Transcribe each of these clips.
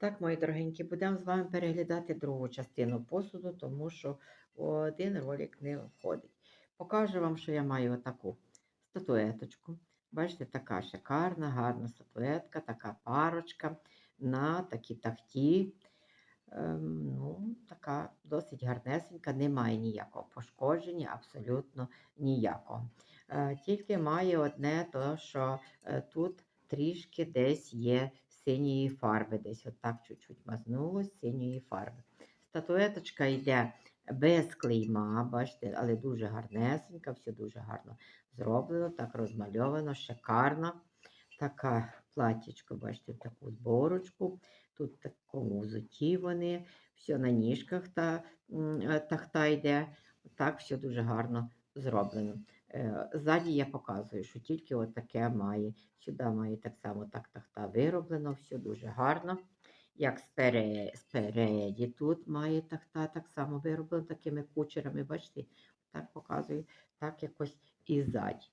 Так, мої дорогенькі, будемо з вами переглядати другу частину посуду, тому що один ролик не входить. Покажу вам, що я маю отаку статуеточку. Бачите, така шикарна, гарна статуетка, така парочка на такій тахті. Ем, ну, така досить гарнесенька, немає ніякого пошкодження, абсолютно ніякого. Е, тільки має одне, то що е, тут трішки десь є синьої фарби, десь отак чуть-чуть мазнулось синьої фарби. Статуеточка йде без клейма, бачите, але дуже гарнесенька, все дуже гарно зроблено, так розмальовано, шикарно. Така платічко, бачите, таку зборочку. Тут в такому взуті вони, все на ніжках та, е, тахта йде. Так, все дуже гарно зроблено. Е, Ззаді я показую, що тільки от таке має. Сюди має так само так тахта вироблено, все дуже гарно. Як спереді тут має тахта так само вироблено такими кучерами, бачите, так показую, так якось і ззаді.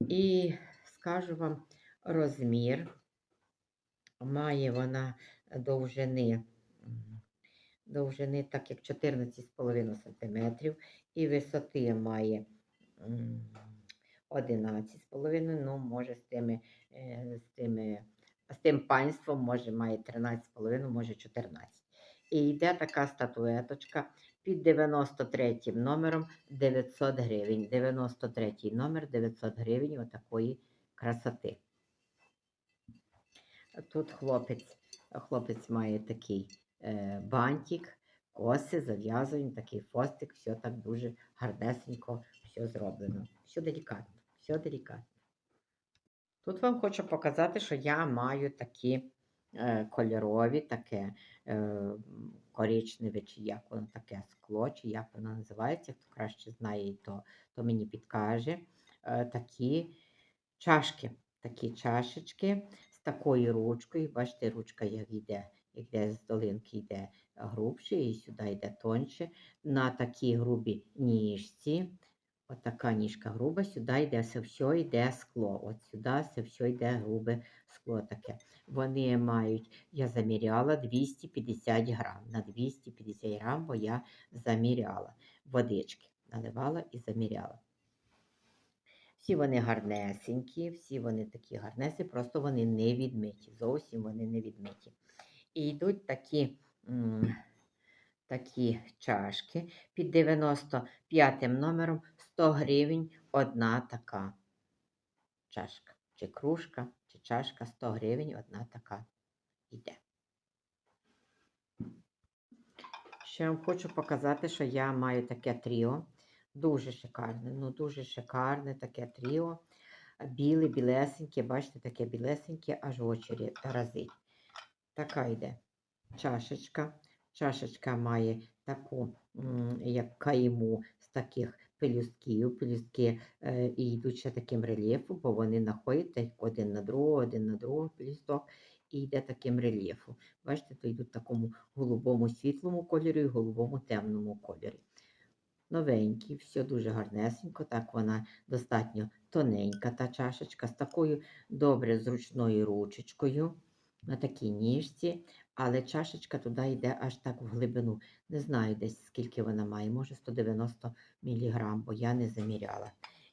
І скажу вам розмір. Має вона довжини, довжини так як 14,5 см, і висоти має 11,5 ну, може з тими, е, з тими, з тим панством, може має 13,5, може 14. І йде така статуеточка під 93 номером 900 гривень. 93 номер 900 гривень отакої красоти. Тут хлопець, хлопець має такий е, бантик, коси, зав'язані, такий фостик, все так дуже гарнесенько, все зроблено. Все делікатно, все делікатно. Тут вам хочу показати, що я маю такі е, кольорові, таке е, коричневе, чи як воно таке скло, чи як воно називається, хто краще знає, то, то мені підкаже. Е, такі чашки, такі чашечки з такою ручкою. Бачите, ручка як йде, як йде з долинки йде грубше, і сюди йде тонше. На такій грубій ніжці. Отака ніжка груба, сюди йде все, все йде скло. От сюди все, все йде грубе скло таке. Вони мають, я заміряла 250 грам. На 250 грам, бо я заміряла водички. Наливала і заміряла. Всі вони гарнесенькі, всі вони такі гарнесі, просто вони не відмиті. Зовсім вони не відмиті. І йдуть такі, такі чашки під 95 номером 100 гривень одна така чашка. Чи кружка, чи чашка 100 гривень одна така йде. Ще вам хочу показати, що я маю таке тріо. Дуже шикарне, ну дуже шикарне таке тріо. Біле, білесеньке, бачите, таке білесеньке, аж очі разить. Така йде чашечка. Чашечка має таку, як кайму з таких пелюстків. Пелюстки е, і йдуть ще таким рельєфом, бо вони находять один на другого, один на другого пелюсток, і йде таким рельєфом. Бачите, то йдуть в такому голубому світлому кольорі і голубому темному кольорі. Новенькі, все дуже гарнесенько, так вона достатньо тоненька, та чашечка з такою добре зручною ручечкою на такій ніжці, але чашечка туди йде аж так в глибину. Не знаю десь скільки вона має, може 190 мг, бо я не заміряла.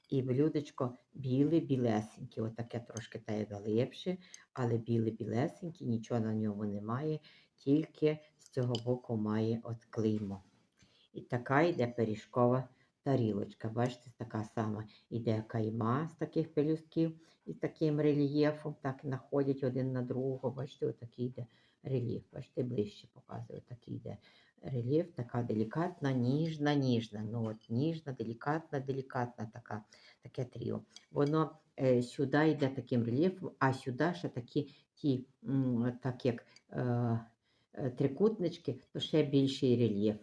І блюдечко біле, білесеньке, отаке трошки та як глибше, але біле білесеньке, нічого на ньому немає, тільки з цього боку має от клеймо. І така йде пиріжкова тарілочка. Бачите, така сама йде кайма з таких пелюстків і таким рельєфом, так находять один на другого. Бачите, отакий йде ближче показую, такий йде рельєф, така делікатна, ніжна, ніжна. Ну от ніжна, делікатна, делікатна така, таке тріо. Воно е, сюди йде таким рельєфом, а сюди ще такі ті, м, так як е, трикутнички, то ще більший рельєф.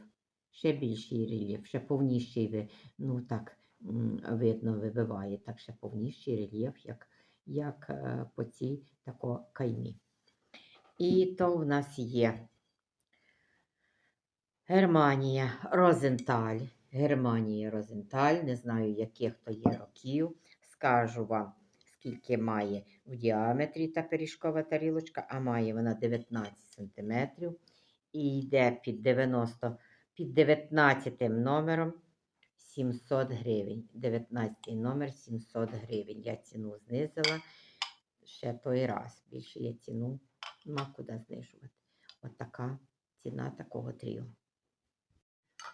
Ще більший рельєф, ще повніший, ну так видно, вибиває, так ще повніший рельєф, як, як е, по цій тако каймі. І то в нас є Германія Розенталь. Германія Розенталь, не знаю, яких то є років. Скажу вам, скільки має в діаметрі та пиріжкова тарілочка, а має вона 19 см. І йде під 90, під 19 номером 700 гривень. 19 номер 700 гривень. Я ціну знизила ще той раз. Більше я ціну нема куди знижувати. От така ціна такого тріо.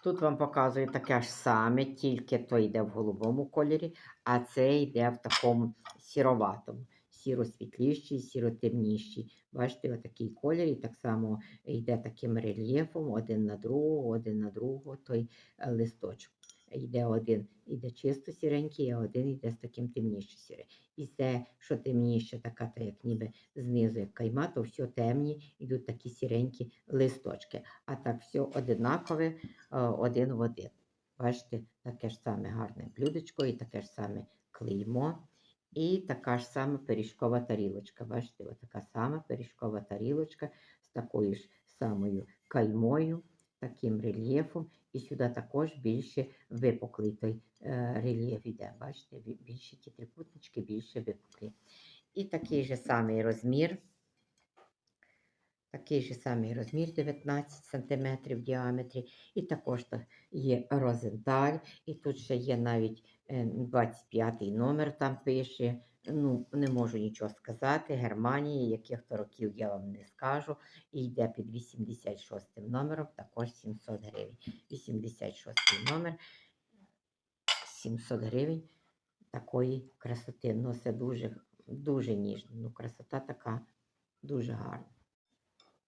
Тут вам показую таке ж саме, тільки то йде в голубому кольорі, а це йде в такому сіроватому, сіро-світліший, сіро-темніший. Бачите, отакий колір, і так само йде таким рельєфом, один на другого, один на другого, той е, листочок. Йде один, йде чисто сіренький, а один йде з таким темнішим сірим. І це, що темніше, така, та як ніби знизу, як кайма, то все темні, йдуть такі сіренькі листочки. А так все одинакове, е, один в один. Бачите, таке ж саме гарне блюдечко, і таке ж саме клеймо, і така ж сама пиріжкова тарілочка. Бачите, отака сама пиріжкова тарілочка з такою ж самою каймою, таким рельєфом. І сюди також більше випуклий той е, рельєф іде. Бачите, бі- більше ті трикутнички більше випуклі. І такий же самий розмір. Такий же самий розмір 19 см в діаметрі. І також є розенталь. І тут ще є навіть е, 25 номер там пише. Ну, не можу нічого сказати. Германії, яких то років я вам не скажу. І йде під 86 номером, також 700 гривень. 86 номер 700 гривень такої красоти. Ну, це дуже, дуже ніжно. Ну, красота така дуже гарна.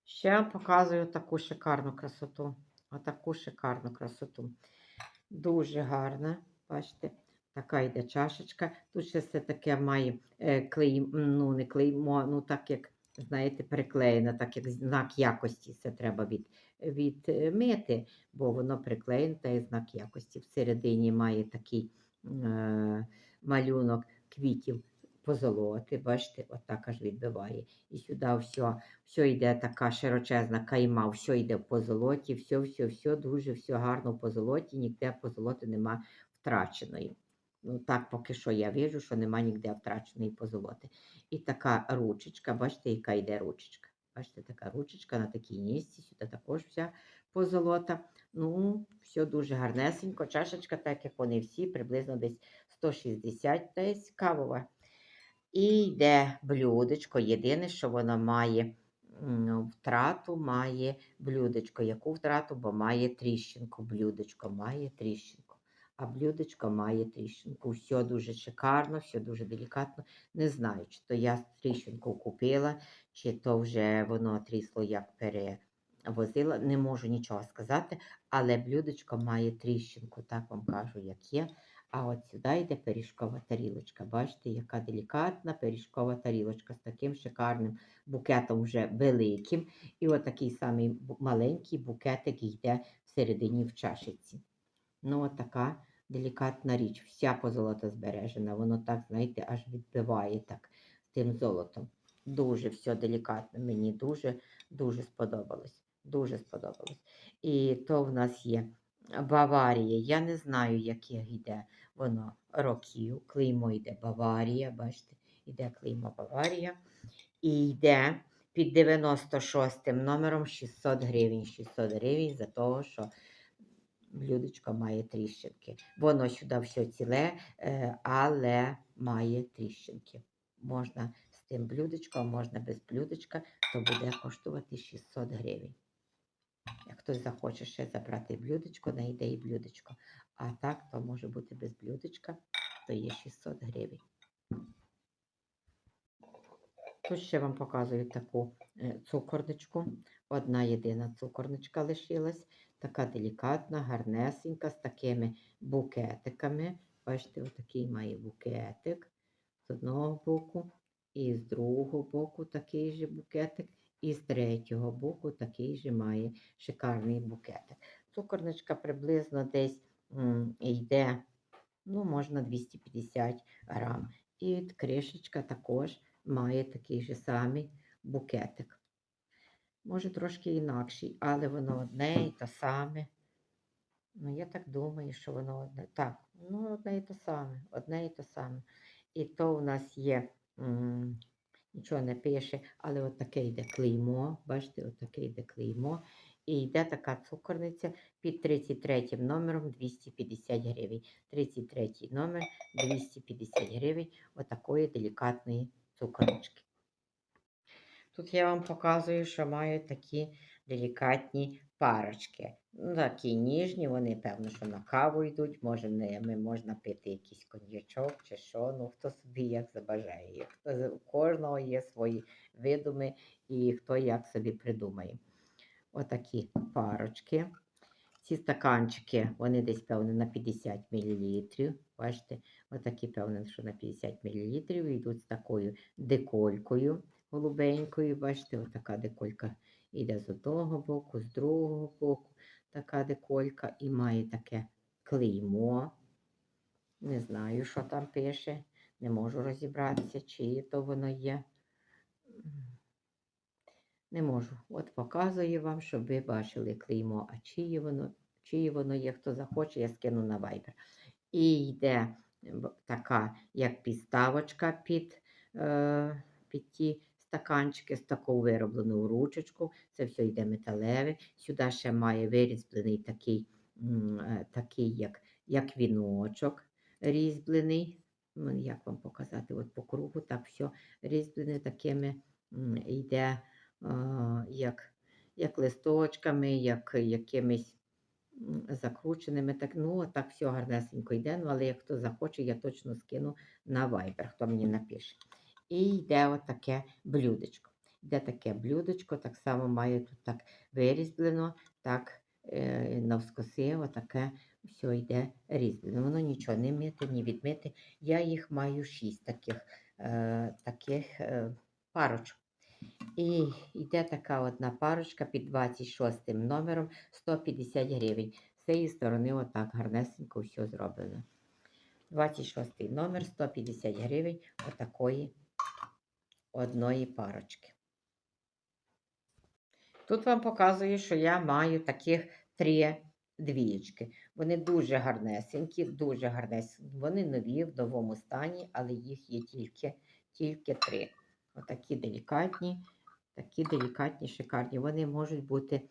Ще показую таку шикарну красоту. Отаку шикарну красоту. Дуже гарна. Бачите, така йде чашечка. Тут ще все таке має е, клей, ну не клеймо, ну так як, знаєте, приклеєно, так як знак якості. Це треба від, відмити, бо воно приклеєно та є знак якості. Всередині має такий е, малюнок квітів позолоти. Бачите, отак аж відбиває. І сюди все, все йде така широчезна кайма, все йде в позолоті, все, все, все дуже все гарно в позолоті, ніде позолоти нема втраченої. Так, поки що я вижу, що нема ніде втраченої позолоти. І така ручечка, бачите, яка йде ручечка. Бачите, така ручечка на такій нісці, сюди також вся позолота. Ну, все дуже гарнесенько. Чашечка, так як вони всі, приблизно десь 160 десь кавова. І йде блюдечко. Єдине, що воно має втрату, має блюдечко. Яку втрату? Бо має тріщинку. Блюдечко має тріщинку. А блюдечко має тріщинку. Все дуже шикарно, все дуже делікатно. Не знаю, чи то я тріщинку купила, чи то вже воно трісло як перевозила. Не можу нічого сказати, але блюдечко має тріщинку, так вам кажу, як є. А от сюди йде пиріжкова тарілочка. Бачите, яка делікатна пиріжкова тарілочка з таким шикарним букетом вже великим. І от такий самий маленький букетик йде всередині в чашиці. Ну, от така делікатна річ. Вся позолота збережена. Воно так, знаєте, аж відбиває так тим золотом. Дуже все делікатно. Мені дуже, дуже сподобалось. Дуже сподобалось. І то в нас є Баварія. Я не знаю, яких йде воно років. Клеймо йде Баварія, бачите, йде клеймо Баварія. І йде під 96 номером 600 гривень. 600 гривень за того, що блюдечко має тріщинки. Воно сюди все ціле, е, але має тріщинки. Можна з тим блюдечком, можна без блюдечка, то буде коштувати 600 гривень. Як хтось захоче ще забрати блюдечко, знайде і блюдечко. А так, то може бути без блюдечка, то є 600 гривень. Тут ще вам показую таку е, цукорничку. Одна єдина цукорничка лишилась. Така делікатна, гарнесенька, з такими букетиками. Бачите, отакий має букетик з одного боку, і з другого боку такий же букетик, і з третього боку такий же має шикарний букетик. Цукорничка приблизно десь йде, ну, можна 250 грам. І кришечка також має такий же самий букетик. Може, трошки інакший, але воно одне і те саме. Ну, я так думаю, що воно одне. Так, ну, одне і те саме, одне і те саме. І то у нас є, м, нічого не пише, але от таке йде клеймо. Бачите, от таке йде клеймо. І йде така цукорниця під 33 номером 250 гривень. 33 номер 250 гривень отакої делікатної цукорнички. Тут я вам показую, що маю такі делікатні парочки. Ну, такі ніжні, вони, певно, що на каву йдуть. Може, ними можна пити якийсь коньячок чи що. Ну, хто собі як забажає. У кожного є свої видуми і хто як собі придумає. Отакі парочки. Ці стаканчики, вони десь, певно, на 50 мл. Бачите, отакі, певно, що на 50 мл йдуть з такою деколькою голубенькою. Бачите, отака деколька йде з одного боку, з другого боку така деколька і має таке клеймо. Не знаю, що там пише. Не можу розібратися, чиє то воно є. Не можу. От показую вам, щоб ви бачили клеймо, а чиє воно, чиє воно є, хто захоче, я скину на Viber. І йде така, як підставочка під, е, під ті стаканчики з таку вироблену ручечку. Це все йде металеве. Сюди ще має вирізблений такий, е, такий як, як віночок різьблений. Ну, Як вам показати? От по кругу так все різьблене такими йде як, як листочками, як якимись закрученими. Так, ну, так все гарнесенько йде. Ну, але як хто захоче, я точно скину на Viber, хто мені напише. І йде отаке блюдечко. Йде таке блюдечко, так само має тут так вирізблено, так е, навскоси, отаке все йде різблено. Воно нічого не мити, ні відмити. Я їх маю шість таких, е, таких е, парочок. І йде така одна парочка під 26 номером 150 гривень. З цієї сторони отак гарнесенько все зроблено. 26 номер 150 гривень отакої одної парочки. Тут вам показую, що я маю таких три двієчки. Вони дуже гарнесенькі, дуже гарнесенькі. Вони нові в новому стані, але їх є тільки, тільки три. Отакі делікатні, такі делікатні, шикарні. Вони можуть бути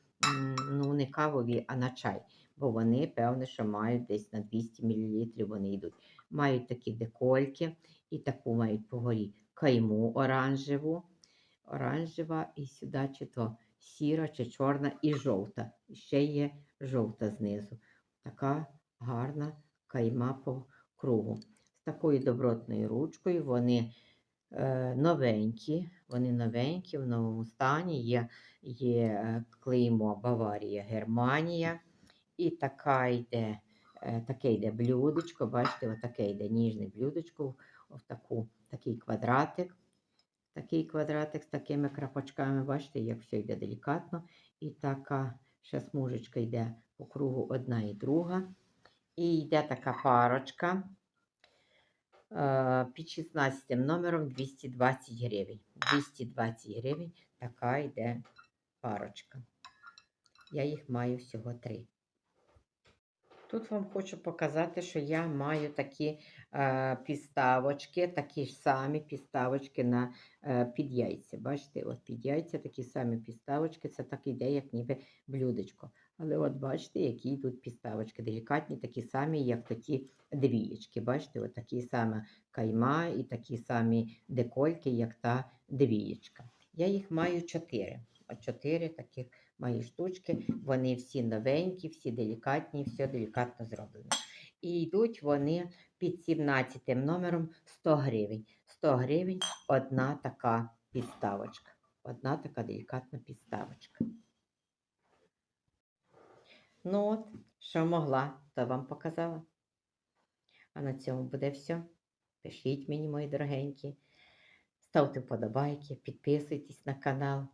ну, не кавові, а на чай. Бо вони, певне, що мають десь на 200 мл вони йдуть. Мають такі декольки і таку мають по горі кайму оранжеву. Оранжева і сюди чи то сіра, чи чорна і жовта. Ще є жовта знизу. Така гарна кайма по кругу. З такою добротною ручкою вони е, новенькі, вони новенькі, в новому стані. Є, є е, клеймо Баварія, Германія. І така йде, е, таке йде блюдечко. Бачите, отаке йде ніжне блюдечко, в таку, такий квадратик. Такий квадратик з такими крапочками, бачите, як все йде делікатно. І така ще смужечка йде по кругу одна і друга. І йде така парочка е, під 16 номером 220 гривень. 220 гривень така йде парочка. Я їх маю всього три. Тут вам хочу показати, що я маю такі підставочки, такі ж самі підставочки на е, під яйця. Бачите, от під яйця такі самі підставочки, це так іде, як ніби блюдечко. Але от бачите, які йдуть підставочки. Делікатні, такі самі, як такі двієчки. Бачите, от такі самі кайма і такі самі декольки, як та двієчка. Я їх маю чотири. Чотири таких мої штучки. Вони всі новенькі, всі делікатні, все делікатно зроблено. І йдуть вони під 17 номером 100 гривень. 100 гривень одна така підставочка. Одна така делікатна підставочка. Ну от, що могла, то вам показала. А на цьому буде все. Пишіть мені, мої дорогенькі. Ставте вподобайки, підписуйтесь на канал.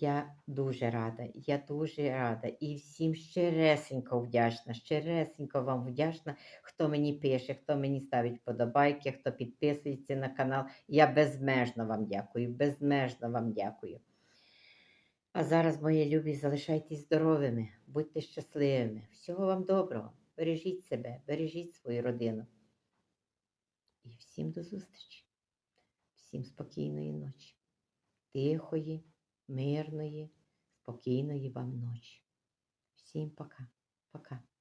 Я дуже рада, я дуже рада і всім щиресенько вдячна, щиресенько вам вдячна, хто мені пише, хто мені ставить вподобайки, хто підписується на канал. Я безмежно вам дякую, безмежно вам дякую. А зараз, мої любі, залишайтесь здоровими, будьте щасливими. Всього вам доброго. Бережіть себе, бережіть свою родину. І всім до зустрічі. Всім спокійної ночі. Тихої, мирної, спокійної вам ночі. Всім пока. Пока.